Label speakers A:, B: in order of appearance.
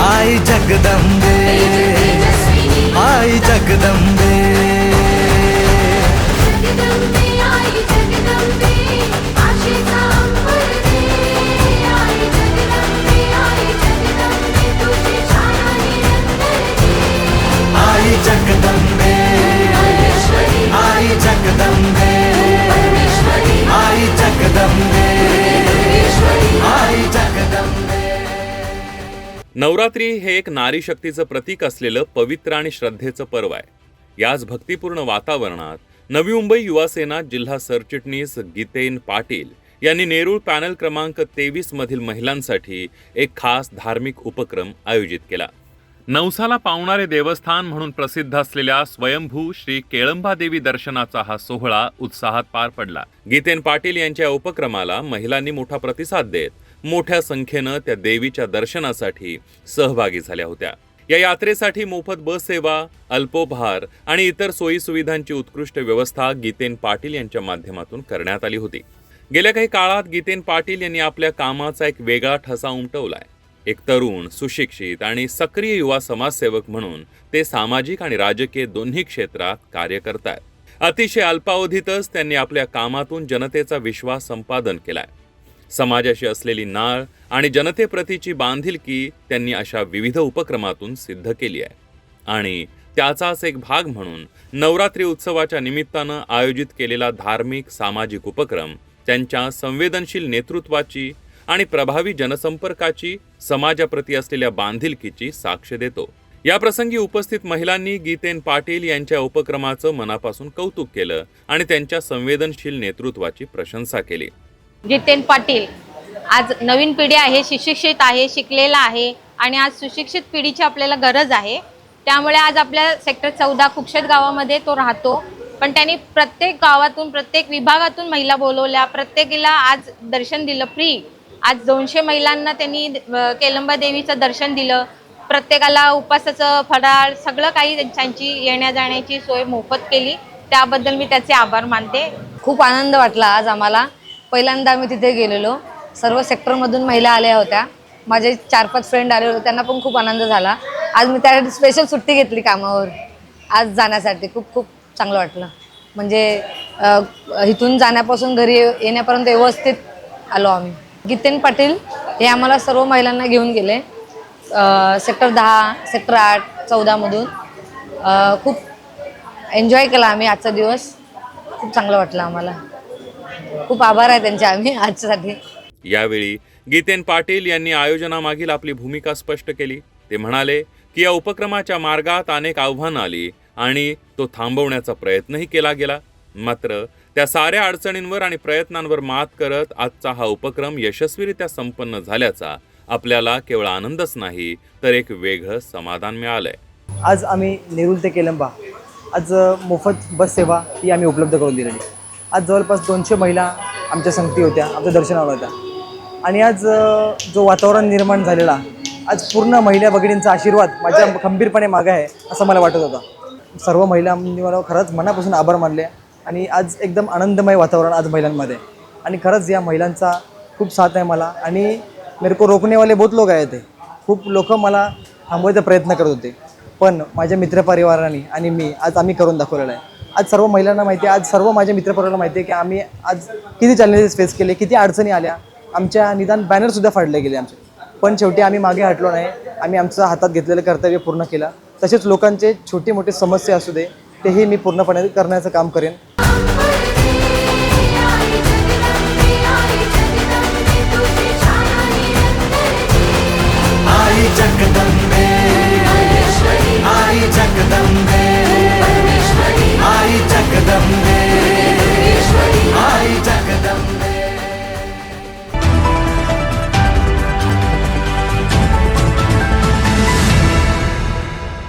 A: आई जगदंबे आई जगदंबे
B: नवरात्री हे एक नारी शक्तीचं प्रतीक असलेलं पवित्र आणि श्रद्धेचं पर्व आहे. याच भक्तिपूर्ण वातावरणात नवी मुंबई युवा सेना जिल्हा सरचिटणीस गीतेन पाटील यांनी नेरूळ पॅनल क्रमांक तेवीस मधील महिलांसाठी एक खास धार्मिक उपक्रम आयोजित केला. नवसाला पावणारे देवस्थान म्हणून प्रसिद्ध असलेल्या स्वयंभू श्री केळंबा देवी दर्शनाचा हा सोहळा उत्साहात पार पडला. गीतेन पाटील यांच्या उपक्रमाला महिलांनी मोठा प्रतिसाद देत मोठ्या संख्येनं त्या देवीच्या दर्शनासाठी सहभागी झाल्या होत्या. या यात्रेसाठी मोफत बस सेवा अल्पोपहार आणि इतर सोयीसुविधांची उत्कृष्ट व्यवस्था गीतेन पाटील यांच्या माध्यमातून करण्यात आली होती. गेल्या काही काळात गीतेन पाटील यांनी आपल्या कामाचा एक वेगळा ठसा उमटवलाय. एक तरुण सुशिक्षित आणि सक्रिय युवा समाजसेवक म्हणून ते सामाजिक आणि राजकीय दोन्ही क्षेत्रात कार्य करतायत. अतिशय अल्पावधीतच त्यांनी आपल्या कामातून जनतेचा विश्वास संपादन केलाय. समाजाशी असलेली नाळ आणि जनतेप्रतीची बांधिलकी त्यांनी अशा विविध उपक्रमातून सिद्ध केली आहे. आणि त्याचाच एक भाग म्हणून नवरात्री उत्सवाच्या निमित्तानं आयोजित केलेला धार्मिक सामाजिक उपक्रम त्यांच्या संवेदनशील नेतृत्वाची आणि प्रभावी जनसंपर्काची समाजाप्रती असलेल्या बांधिलकीची साक्ष देतो. या प्रसंगी उपस्थित महिलांनी गीतेन पाटील यांच्या उपक्रमाचं मनापासून कौतुक केलं आणि त्यांच्या संवेदनशील नेतृत्वाची प्रशंसा केली.
C: जितेन पाटील. आज नवीन पिढी आहे सुशिक्षित आहे शिकलेला आहे आणि आज सुशिक्षित पिढीची आपल्याला गरज आहे. त्यामुळे आज आपल्या सेक्टर चौदा कुक्षत गावामध्ये तो राहतो. पण त्यांनी प्रत्येक गावातून प्रत्येक विभागातून महिला बोलवल्या. प्रत्येकीला आज दर्शन दिलं फ्री आज दोनशे महिलांना त्यांनी केलंबा देवीचं दर्शन दिलं. प्रत्येकाला उपासाचं फराळ सगळं काही त्यांची येण्या जाण्याची सोय मोफत केली. त्याबद्दल मी त्याचे आभार मानते.
D: खूप आनंद वाटला आज आम्हाला. पहिल्यांदा आम्ही तिथे गेलेलो. सर्व सेक्टरमधून महिला आल्या होत्या. माझे चार पाच फ्रेंड आले होते. त्यांना पण खूप आनंद झाला. आज मी त्यासाठी स्पेशल सुट्टी घेतली कामावर. आज जाण्यासाठी खूप खूप चांगलं वाटलं. म्हणजे इथून जाण्यापासून घरी येण्यापर्यंत व्यवस्थित आलो आम्ही. गीतेन पाटील हे आम्हाला सर्व महिलांना घेऊन गेले. सेक्टर दहा सेक्टर आठ चौदामधून. खूप एन्जॉय केला आम्ही आजचा दिवस. खूप चांगलं वाटलं आम्हाला. खूप आभार आहे त्यांचे आम्ही आजच्यासाठी
B: यावेळी गीतेन पाटील यांनी आयोजनामागील आपली भूमिका स्पष्ट केली. ते म्हणाले की या उपक्रमाच्या मार्गात अनेक आव्हानं आली आणि तो थांबवण्याचा प्रयत्नही केला गेला. मात्र त्या साऱ्या अडचणींवर आणि प्रयत्नांवर मात करत आजचा हा उपक्रम यशस्वीरित्या संपन्न झाल्याचा आपल्याला केवळ आनंदच नाही तर एक वेगळं समाधान मिळालंय.
E: आज आम्ही नेरूळ ते केलंबा. आज मोफत बस सेवा ही आम्ही उपलब्ध करून दिलेली. आज जवळपास दोनशे महिला आमच्या संगती होत्या आमच्या दर्शनाला होत्या. आणि आज जो वातावरण निर्माण झालेला आज पूर्ण महिला भगिनींचा आशीर्वाद माझ्या खंबीरपणे मागे आहे असं मला वाटत होतं. सर्व महिलांनी मला खरंच मनापासून आभार मानले आणि आज एकदम आनंदमय वातावरण आज महिलांमध्ये. आणि खरंच या महिलांचा खूप साथ आहे मला आणि मेरे को रोकणेवाले बहुत लोक आहेत ते. खूप लोक मला थांबवायचा प्रयत्न करत होते. पण माझ्या मित्रपरिवाराने आणि मी आज आम्ही करून दाखवलेलं आहे. आज सर्व महिलांना माहिती आहे आज सर्व माझ्या मित्रपरिवाराला माहिती आहे की आम्ही आज किती चॅलेंजेस फेस केले किती अडचणी आल्या आमच्या निदान बॅनरसुद्धा फाडले गेले आमचे. पण शेवटी आम्ही मागे हटलो नाही आम्ही आमचं हातात घेतलेलं कर्तव्य पूर्ण केलं. तसेच लोकांचे छोटे मोठे समस्या असू दे तेही मी पूर्णपणे करण्याचं काम करेन.